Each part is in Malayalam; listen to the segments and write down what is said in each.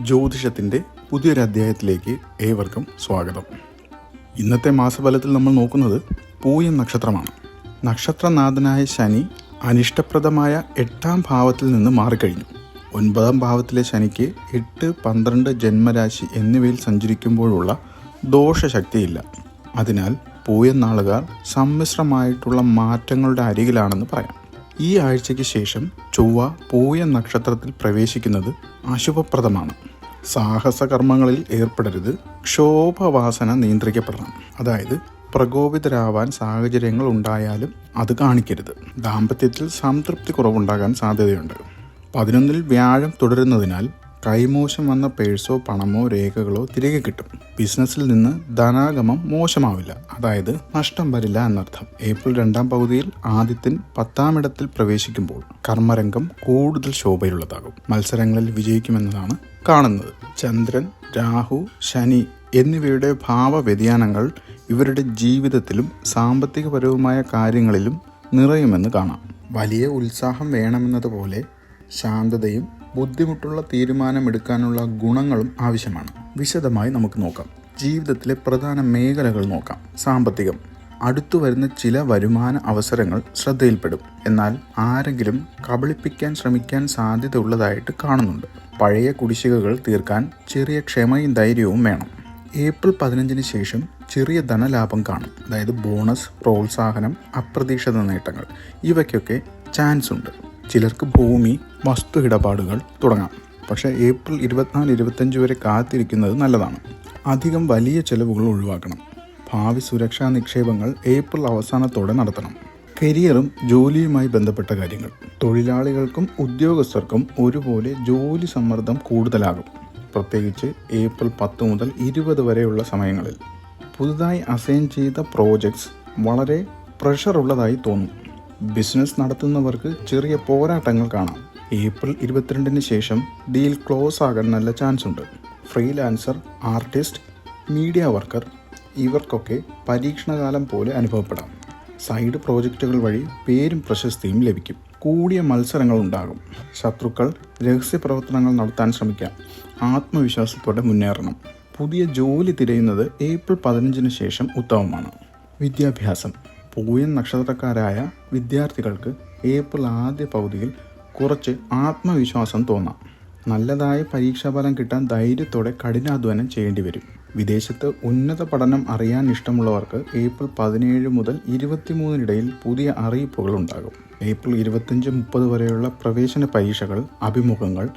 ജ്യോതിഷത്തിന്റെ പുതിയൊരു അധ്യായത്തിലേക്ക് ഏവർക്കും സ്വാഗതം. ഇന്നത്തെ മാസഫലത്തിൽ നമ്മൾ നോക്കുന്നത് പൂയം നക്ഷത്രമാണ്. നക്ഷത്രനാഥനായ ശനി അനിഷ്ടപ്രദമായ എട്ടാം ഭാവത്തിൽ നിന്ന് മാറിക്കഴിഞ്ഞു. ഒൻപതാം ഭാവത്തിലെ ശനിക്ക് എട്ട് പന്ത്രണ്ട് ജന്മരാശി എന്നിവയിൽ സഞ്ചരിക്കുമ്പോഴുള്ള ദോഷശക്തിയില്ല. അതിനാൽ പൂയം നാളുകാർ സമ്മിശ്രമായിട്ടുള്ള മാറ്റങ്ങളുടെ അരികിലാണെന്ന് പറയാം. ഈ ആഴ്ചയ്ക്ക് ശേഷം ചൊവ്വ പൂയ നക്ഷത്രത്തിൽ പ്രവേശിക്കുന്നത് അശുഭപ്രദമാണ്. സാഹസ കർമ്മങ്ങളിൽ ഏർപ്പെടരുത്. ക്ഷോഭവാസന നിയന്ത്രിക്കപ്പെടണം. അതായത് പ്രകോപിതരാവാൻ സാഹചര്യങ്ങൾ ഉണ്ടായാലും അത് കാണിക്കരുത്. ദാമ്പത്യത്തിൽ സംതൃപ്തി കുറവുണ്ടാകാൻ സാധ്യതയുണ്ട്. പതിനൊന്നിൽ വ്യാഴം തുടരുന്നതിനാൽ കൈമോശം വന്ന പേഴ്സോ പണമോ രേഖകളോ തിരികെ കിട്ടും. ബിസിനസ്സിൽ നിന്ന് ധനാഗമം മോശമാവില്ല. അതായത് നഷ്ടം വരില്ല എന്നർത്ഥം. ഏപ്രിൽ രണ്ടാം പകുതിയിൽ ആദിത്യൻ പത്താം ഇടത്തിൽ പ്രവേശിക്കുമ്പോൾ കർമ്മരംഗം കൂടുതൽ ശോഭയുള്ളതാകും. മത്സരങ്ങളിൽ വിജയിക്കുമെന്നതാണ് കാണുന്നത്. ചന്ദ്രൻ രാഹു ശനി എന്നിവയുടെ ഭാവ വ്യതിയാനങ്ങൾ ഇവരുടെ ജീവിതത്തിലും സാമ്പത്തികപരവുമായ കാര്യങ്ങളിലും നിറയുമെന്ന് കാണാം. വലിയ ഉത്സാഹം വേണമെന്നതുപോലെ ശാന്തതയും ബുദ്ധിമുട്ടുള്ള തീരുമാനമെടുക്കാനുള്ള ഗുണങ്ങളും ആവശ്യമാണ്. വിശദമായി നമുക്ക് നോക്കാം. ജീവിതത്തിലെ പ്രധാന മേഖലകൾ നോക്കാം. സാമ്പത്തികം. അടുത്തു വരുന്ന ചില വരുമാന അവസരങ്ങൾ ശ്രദ്ധയിൽപ്പെടും. എന്നാൽ ആരെങ്കിലും കബളിപ്പിക്കാൻ ശ്രമിക്കാൻ സാധ്യത ഉള്ളതായിട്ട് കാണുന്നുണ്ട്. പഴയ കുടിശ്ശികകൾ തീർക്കാൻ ചെറിയ ക്ഷമയും ധൈര്യവും വേണം. ഏപ്രിൽ പതിനഞ്ചിന് ശേഷം ചെറിയ ധനലാഭം കാണും. അതായത് ബോണസ് പ്രോത്സാഹനം അപ്രതീക്ഷിത നേട്ടങ്ങൾ. ഇവയ്ക്കൊക്കെ ചാൻസ് ഉണ്ട്. ചിലർക്ക് ഭൂമി വസ്തു ഇടപാടുകൾ തുടങ്ങാം. പക്ഷേ ഏപ്രിൽ ഇരുപത്തിനാല് ഇരുപത്തഞ്ച് വരെ കാത്തിരിക്കുന്നത് നല്ലതാണ്. അധികം വലിയ ചെലവുകൾ ഒഴിവാക്കണം. ഭാവി സുരക്ഷാ നിക്ഷേപങ്ങൾ ഏപ്രിൽ അവസാനത്തോടെ നടത്തണം. കരിയറും ജോലിയുമായി ബന്ധപ്പെട്ട കാര്യങ്ങൾ. തൊഴിലാളികൾക്കും ഉദ്യോഗസ്ഥർക്കും ഒരുപോലെ ജോലി സമ്മർദ്ദം കൂടുതലാകും. പ്രത്യേകിച്ച് ഏപ്രിൽ പത്ത് മുതൽ ഇരുപത് വരെയുള്ള സമയങ്ങളിൽ. പുതുതായി അസൈൻ ചെയ്ത പ്രോജക്ട്സ് വളരെ പ്രഷറുള്ളതായി തോന്നും. ബിസിനസ് നടത്തുന്നവർക്ക് ചെറിയ പോരാട്ടങ്ങൾ കാണാം. ഏപ്രിൽ ഇരുപത്തിരണ്ടിന് ശേഷം ഡീൽ ക്ലോസ് ആകാൻ നല്ല ചാൻസ് ഉണ്ട്. ഫ്രീലാൻസർ ആർട്ടിസ്റ്റ് മീഡിയ വർക്കർ ഇവർക്കൊക്കെ പരീക്ഷണകാലം പോലെ അനുഭവപ്പെടാം. സൈഡ് പ്രോജക്റ്റുകൾ വഴി പേരും പ്രശസ്തിയും ലഭിക്കും. കൂടിയ മത്സരങ്ങൾ ഉണ്ടാകും. ശത്രുക്കൾ രഹസ്യ പ്രവർത്തനങ്ങൾ നടത്താൻ ശ്രമിക്കാം. ആത്മവിശ്വാസത്തോടെ മുന്നേറണം. പുതിയ ജോലി തിരയുന്നത് ഏപ്രിൽ പതിനഞ്ചിന് ശേഷം ഉത്തമമാണ്. വിദ്യാഭ്യാസം. പൂയൻ നക്ഷത്രക്കാരായ വിദ്യാർത്ഥികൾക്ക് ഏപ്രിൽ ആദ്യ പകുതിയിൽ കുറച്ച് ആത്മവിശ്വാസം തോന്നാം. നല്ലതായ പരീക്ഷാഫലം കിട്ടാൻ ധൈര്യത്തോടെ കഠിനാധ്വാനം ചെയ്യേണ്ടി വരും. വിദേശത്ത് ഉന്നത പഠനം അറിയാൻ ഇഷ്ടമുള്ളവർക്ക് ഏപ്രിൽ പതിനേഴ് മുതൽ ഇരുപത്തിമൂന്നിനിടയിൽ പുതിയ അറിയിപ്പുകൾ ഉണ്ടാകും. ഏപ്രിൽ ഇരുപത്തഞ്ച് മുപ്പത് വരെയുള്ള പ്രവേശന പരീക്ഷകൾ അഭിമുഖങ്ങൾ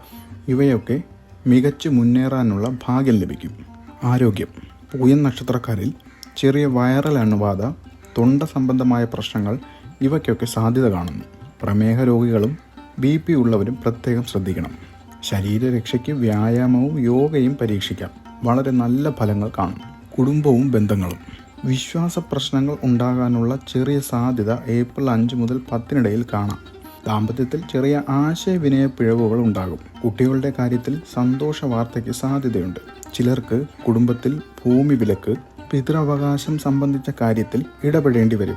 ഇവയൊക്കെ മികച്ചു മുന്നേറാനുള്ള ഭാഗ്യം ലഭിക്കും. ആരോഗ്യം. പൂയൻ നക്ഷത്രക്കാരിൽ ചെറിയ വൈറൽ അണുബാധ തൊണ്ട സംബന്ധമായ പ്രശ്നങ്ങൾ ഇവയ്ക്കൊക്കെ സാധ്യത കാണുന്നു. പ്രമേഹ രോഗികളും ബി പി ഉള്ളവരും പ്രത്യേകം ശ്രദ്ധിക്കണം. ശരീരരക്ഷയ്ക്ക് വ്യായാമവും യോഗയും പരീക്ഷിക്കാം. വളരെ നല്ല ഫലങ്ങൾ കാണും. കുടുംബവും ബന്ധങ്ങളും. വിശ്വാസ പ്രശ്നങ്ങൾ ഉണ്ടാകാനുള്ള ചെറിയ സാധ്യത ഏപ്രിൽ അഞ്ച് മുതൽ പത്തിനിടയിൽ കാണാം. ദാമ്പത്യത്തിൽ ചെറിയ ആശയവിനയ പിഴവുകൾ ഉണ്ടാകും. കുട്ടികളുടെ കാര്യത്തിൽ സന്തോഷ വാർത്തയ്ക്ക് സാധ്യതയുണ്ട്. ചിലർക്ക് കുടുംബത്തിൽ ഭൂമി വിലക്ക് പിതൃവകാശം സംബന്ധിച്ച കാര്യത്തിൽ ഇടപെടേണ്ടി വരും.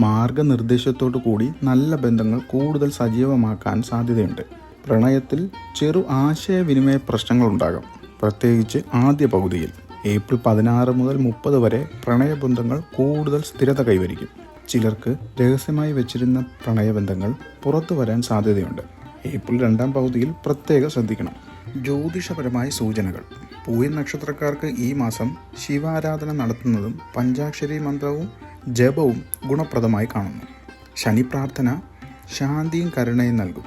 മാർഗനിർദ്ദേശത്തോടു കൂടി നല്ല ബന്ധങ്ങൾ കൂടുതൽ സജീവമാക്കാൻ സാധ്യതയുണ്ട്. പ്രണയത്തിൽ ചെറു ആശയവിനിമയ പ്രശ്നങ്ങൾ ഉണ്ടാകും. പ്രത്യേകിച്ച് ആദ്യ പകുതിയിൽ. ഏപ്രിൽ പതിനാറ് മുതൽ മുപ്പത് വരെ പ്രണയബന്ധങ്ങൾ കൂടുതൽ സ്ഥിരത കൈവരിക്കും. ചിലർക്ക് രഹസ്യമായി വെച്ചിരുന്ന പ്രണയബന്ധങ്ങൾ പുറത്തു വരാൻ സാധ്യതയുണ്ട്. ഏപ്രിൽ രണ്ടാം പകുതിയിൽ പ്രത്യേകം ശ്രദ്ധിക്കണം. ജ്യോതിഷപരമായ സൂചനകൾ. പൂയൻ നക്ഷത്രക്കാർക്ക് ഈ മാസം ശിവാരാധന നടത്തുന്നതും പഞ്ചാക്ഷരി മന്ത്രവും ജപവും ഗുണപ്രദമായി കാണുന്നു. ശനി പ്രാർത്ഥന ശാന്തിയും കരുണയും നൽകും.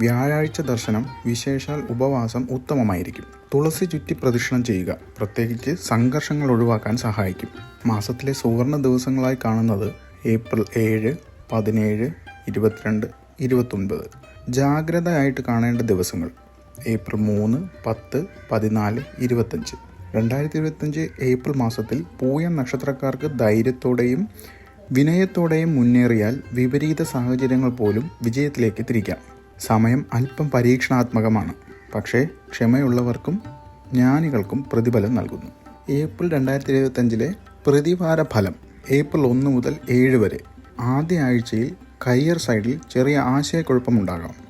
വ്യാഴാഴ്ച ദർശനം വിശേഷാൽ ഉപവാസം ഉത്തമമായിരിക്കും. തുളസി ചുറ്റി പ്രദക്ഷിണം ചെയ്യുക പ്രത്യേകിച്ച് സംഘർഷങ്ങൾ ഒഴിവാക്കാൻ സഹായിക്കും. മാസത്തിലെ സുവർണ ദിവസങ്ങളായി കാണുന്നത് ഏപ്രിൽ ഏഴ് പതിനേഴ് ഇരുപത്തിരണ്ട് ഇരുപത്തൊൻപത്. ജാഗ്രതയായിട്ട് കാണേണ്ട ദിവസങ്ങൾ. ഏപ്രിൽ മൂന്ന് പത്ത് പതിനാല് ഇരുപത്തഞ്ച്. രണ്ടായിരത്തി ഇരുപത്തഞ്ച് ഏപ്രിൽ മാസത്തിൽ പൂയം നക്ഷത്രക്കാർക്ക് ധൈര്യത്തോടെയും വിനയത്തോടെയും മുന്നേറിയാൽ വിപരീത സാഹചര്യങ്ങൾ പോലും വിജയത്തിലേക്ക് തിരിക്കാം. സമയം അല്പം പരീക്ഷണാത്മകമാണ്. പക്ഷേ ക്ഷമയുള്ളവർക്കും ജ്ഞാനികൾക്കും പ്രതിഫലം നൽകുന്നു. ഏപ്രിൽ രണ്ടായിരത്തി ഇരുപത്തഞ്ചിലെ പ്രതിവാര ഫലം ഏപ്രിൽ ഒന്ന് മുതൽ ഏഴ് വരെ. ആദ്യ ആഴ്ചയിൽ കരിയർ സൈഡിൽ ചെറിയ ആശയക്കുഴപ്പമുണ്ടാകാം.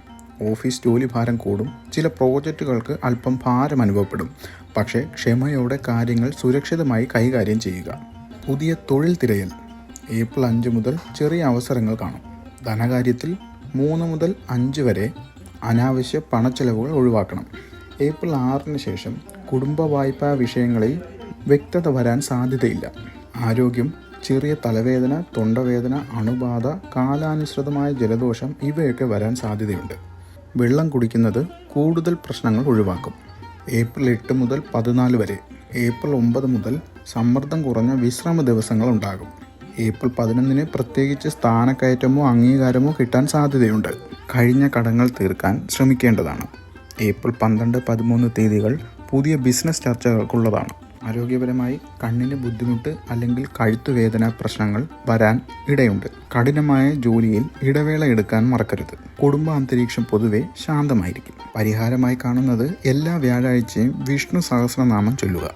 ഓഫീസ് ജോലി ഭാരം കൂടും ചില പ്രോജക്റ്റുകൾക്ക് അല്പം ഭാരം അനുഭവപ്പെടും. പക്ഷേ ക്ഷമയോടെ കാര്യങ്ങൾ സുരക്ഷിതമായി കൈകാര്യം ചെയ്യുക. പുതിയ തൊഴിൽ തിരയൽ. ഏപ്രിൽ അഞ്ച് മുതൽ ചെറിയ അവസരങ്ങൾ കാണും. ധനകാര്യത്തിൽ മൂന്ന് മുതൽ അഞ്ച് വരെ അനാവശ്യ പണച്ചെലവുകൾ ഒഴിവാക്കണം. ഏപ്രിൽ ആറിന് ശേഷം കുടുംബ വായ്പാ വിഷയങ്ങളിൽ വ്യക്തത വരാൻ സാധ്യതയില്ല. ആരോഗ്യം ചെറിയ തലവേദന തൊണ്ടവേദന അണുബാധ കാലാനുസൃതമായ ജലദോഷം ഇവയൊക്കെ വരാൻ സാധ്യതയുണ്ട്. വെള്ളം കുടിക്കുന്നത് കൂടുതൽ പ്രശ്നങ്ങൾ ഒഴിവാക്കും. ഏപ്രിൽ എട്ട് മുതൽ പതിനാല് വരെ ഏപ്രിൽ ഒമ്പത് മുതൽ സമ്മർദ്ദം കുറഞ്ഞ വിശ്രമ ദിവസങ്ങൾ ഉണ്ടാകും. ഏപ്രിൽ പതിനൊന്നിന് പ്രത്യേകിച്ച് സ്ഥാനക്കയറ്റമോ അംഗീകാരമോ കിട്ടാൻ സാധ്യതയുണ്ട്. കഴിഞ്ഞ കടങ്ങൾ തീർക്കാൻ ശ്രമിക്കേണ്ടതാണ്. ഏപ്രിൽ പന്ത്രണ്ട് പതിമൂന്ന് തീയതികൾ പുതിയ ബിസിനസ് ചർച്ചകൾക്കുള്ളതാണ്. ആരോഗ്യപരമായി കണ്ണിന് ബുദ്ധിമുട്ട് അല്ലെങ്കിൽ കഴുത്തുവേദന പ്രശ്നങ്ങൾ വരാൻ ഇടയുണ്ട്. കഠിനമായ ജോലിയിൽ ഇടവേള എടുക്കാൻ മറക്കരുത്. കുടുംബ അന്തരീക്ഷം പൊതുവെ ശാന്തമായിരിക്കും. പരിഹാരമായി കാണുന്നത് എല്ലാ വ്യാഴാഴ്ചയും വിഷ്ണു സഹസ്രനാമം ചൊല്ലുക.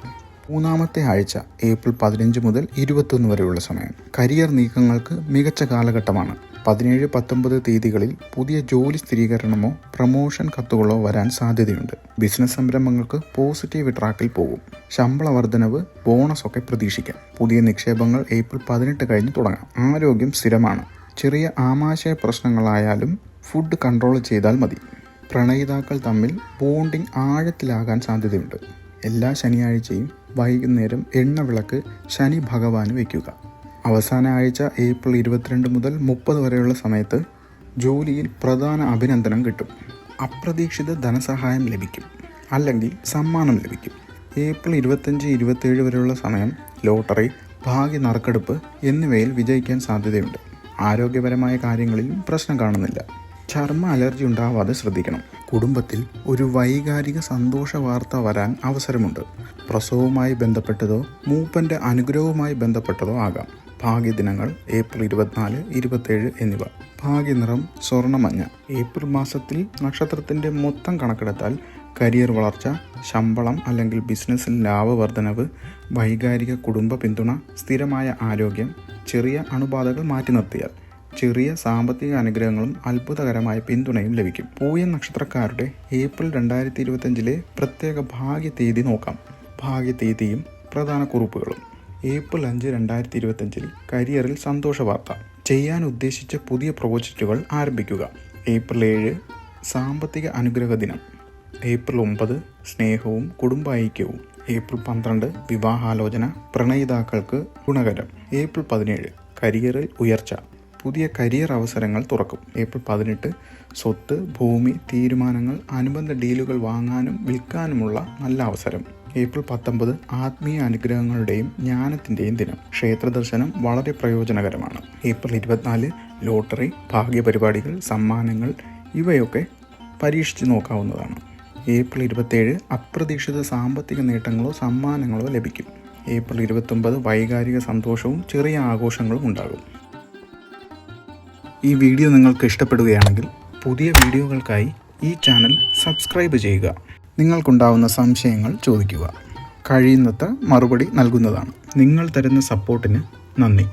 മൂന്നാമത്തെ ആഴ്ച ഏപ്രിൽ പതിനഞ്ച് മുതൽ ഇരുപത്തൊന്ന് വരെയുള്ള സമയം. കരിയർ നീക്കങ്ങൾക്ക് മികച്ച കാലഘട്ടമാണ്. പതിനേഴ് പത്തൊമ്പത് തീയതികളിൽ പുതിയ ജോലി സ്ഥിരീകരണമോ പ്രമോഷൻ കത്തുകളോ വരാൻ സാധ്യതയുണ്ട്. ബിസിനസ് സംരംഭങ്ങൾക്ക് പോസിറ്റീവ് ട്രാക്കിൽ പോകും. ശമ്പള വർധനവ് ബോണസ് ഒക്കെ പ്രതീക്ഷിക്കാം. പുതിയ നിക്ഷേപങ്ങൾ ഏപ്രിൽ പതിനെട്ട് കഴിഞ്ഞ് തുടങ്ങാം. ആരോഗ്യം സ്ഥിരമാണ്. ചെറിയ ആമാശയ പ്രശ്നങ്ങളായാലും ഫുഡ് കൺട്രോൾ ചെയ്താൽ മതി. പ്രണയിതാക്കൾ തമ്മിൽ ബോണ്ടിംഗ് ആഴത്തിലാകാൻ സാധ്യതയുണ്ട്. എല്ലാ ശനിയാഴ്ചയും വൈകുന്നേരം എണ്ണ വിളക്ക് ശനി ഭഗവാന് വയ്ക്കുക. അവസാന ആഴ്ച ഏപ്രിൽ ഇരുപത്തിരണ്ട് മുതൽ മുപ്പത് വരെയുള്ള സമയത്ത് ജോലിയിൽ പ്രധാന അഭിനന്ദനം കിട്ടും. അപ്രതീക്ഷിത ധനസഹായം ലഭിക്കും. അല്ലെങ്കിൽ സമ്മാനം ലഭിക്കും. ഏപ്രിൽ ഇരുപത്തഞ്ച് ഇരുപത്തേഴ് വരെയുള്ള സമയം ലോട്ടറി ഭാഗ്യ നറുക്കെടുപ്പ് എന്നിവയിൽ വിജയിക്കാൻ സാധ്യതയുണ്ട്. ആരോഗ്യപരമായ കാര്യങ്ങളിൽ പ്രശ്നം കാണുന്നില്ല. ചർമ്മ അലർജി ഉണ്ടാവാതെ ശ്രദ്ധിക്കണം. കുടുംബത്തിൽ ഒരു വൈകാരിക സന്തോഷ വാർത്ത വരാൻ അവസരമുണ്ട്. പ്രസവവുമായി ബന്ധപ്പെട്ടതോ മൂപ്പന്റെ അനുഗ്രഹവുമായി ബന്ധപ്പെട്ടതോ ആകാം. ഭാഗ്യദിനങ്ങൾ ഏപ്രിൽ ഇരുപത്തിനാല് ഇരുപത്തേഴ് എന്നിവ. ഭാഗ്യനിറം സ്വർണമഞ്ഞ ഏപ്രിൽ മാസത്തിൽ നക്ഷത്രത്തിന്റെ മൊത്തം കണക്കെടുത്താൽ കരിയർ വളർച്ച ശമ്പളം അല്ലെങ്കിൽ ബിസിനസ്സിൽ ലാഭവർദ്ധനവ് വൈകാരിക കുടുംബ പിന്തുണ സ്ഥിരമായ ആരോഗ്യം ചെറിയ അണുബാധകൾ മാറ്റി നിർത്തിയാൽ ചെറിയ സാമ്പത്തിക അനുഗ്രഹങ്ങളും അത്ഭുതകരമായ പിന്തുണയും ലഭിക്കും. പൂയൻ നക്ഷത്രക്കാരുടെ ഏപ്രിൽ രണ്ടായിരത്തി ഇരുപത്തഞ്ചിലെ പ്രത്യേക ഭാഗ്യ തീയതി നോക്കാം. ഭാഗ്യ തീയതിയും പ്രധാന കുറിപ്പുകളും. ഏപ്രിൽ അഞ്ച് രണ്ടായിരത്തി ഇരുപത്തഞ്ചിൽ കരിയറിൽ സന്തോഷ വാർത്ത. ചെയ്യാൻ ഉദ്ദേശിച്ച പുതിയ പ്രോജക്റ്റുകൾ ആരംഭിക്കുക. ഏപ്രിൽ ഏഴ് സാമ്പത്തിക അനുഗ്രഹ ദിനം. ഏപ്രിൽ ഒമ്പത് സ്നേഹവും കുടുംബൈക്യവും ഏപ്രിൽ പന്ത്രണ്ട് വിവാഹാലോചന പ്രണയിതാക്കൾക്ക് ഗുണകരം. ഏപ്രിൽ പതിനേഴ് കരിയറിൽ ഉയർച്ച. പുതിയ കരിയർ അവസരങ്ങൾ തുറക്കും. ഏപ്രിൽ പതിനെട്ട് സ്വത്ത് ഭൂമി തീരുമാനങ്ങൾ അനുബന്ധ ഡീലുകൾ വാങ്ങാനും വിൽക്കാനുമുള്ള നല്ല അവസരം. ഏപ്രിൽ പത്തൊമ്പത് ആത്മീയ അനുഗ്രഹങ്ങളുടെയും ജ്ഞാനത്തിന്റെയും ദിനം. ക്ഷേത്ര ദർശനം വളരെ പ്രയോജനകരമാണ്. ഏപ്രിൽ ഇരുപത്തിനാല് ലോട്ടറി ഭാഗ്യപരിപാടികൾ സമ്മാനങ്ങൾ ഇവയൊക്കെ പരീക്ഷിച്ച് നോക്കാവുന്നതാണ്. ഏപ്രിൽ ഇരുപത്തേഴ് അപ്രതീക്ഷിത സാമ്പത്തിക നേട്ടങ്ങളോ സമ്മാനങ്ങളോ ലഭിക്കും. ഏപ്രിൽ ഇരുപത്തൊമ്പത് വൈകാരിക സന്തോഷവും ചെറിയ ആഘോഷങ്ങളും ഉണ്ടാകും. ഈ വീഡിയോ നിങ്ങൾക്ക് ഇഷ്ടപ്പെടുകയാണെങ്കിൽ പുതിയ വീഡിയോകൾക്കായി ഈ ചാനൽ സബ്സ്ക്രൈബ് ചെയ്യുക. നിങ്ങൾക്കുണ്ടാവുന്ന സംശയങ്ങൾ ചോദിക്കുക. കഴിയുന്നത്ര മറുപടി നൽകുന്നതാണ്. നിങ്ങൾ തരുന്ന സപ്പോർട്ടിന് നന്ദി.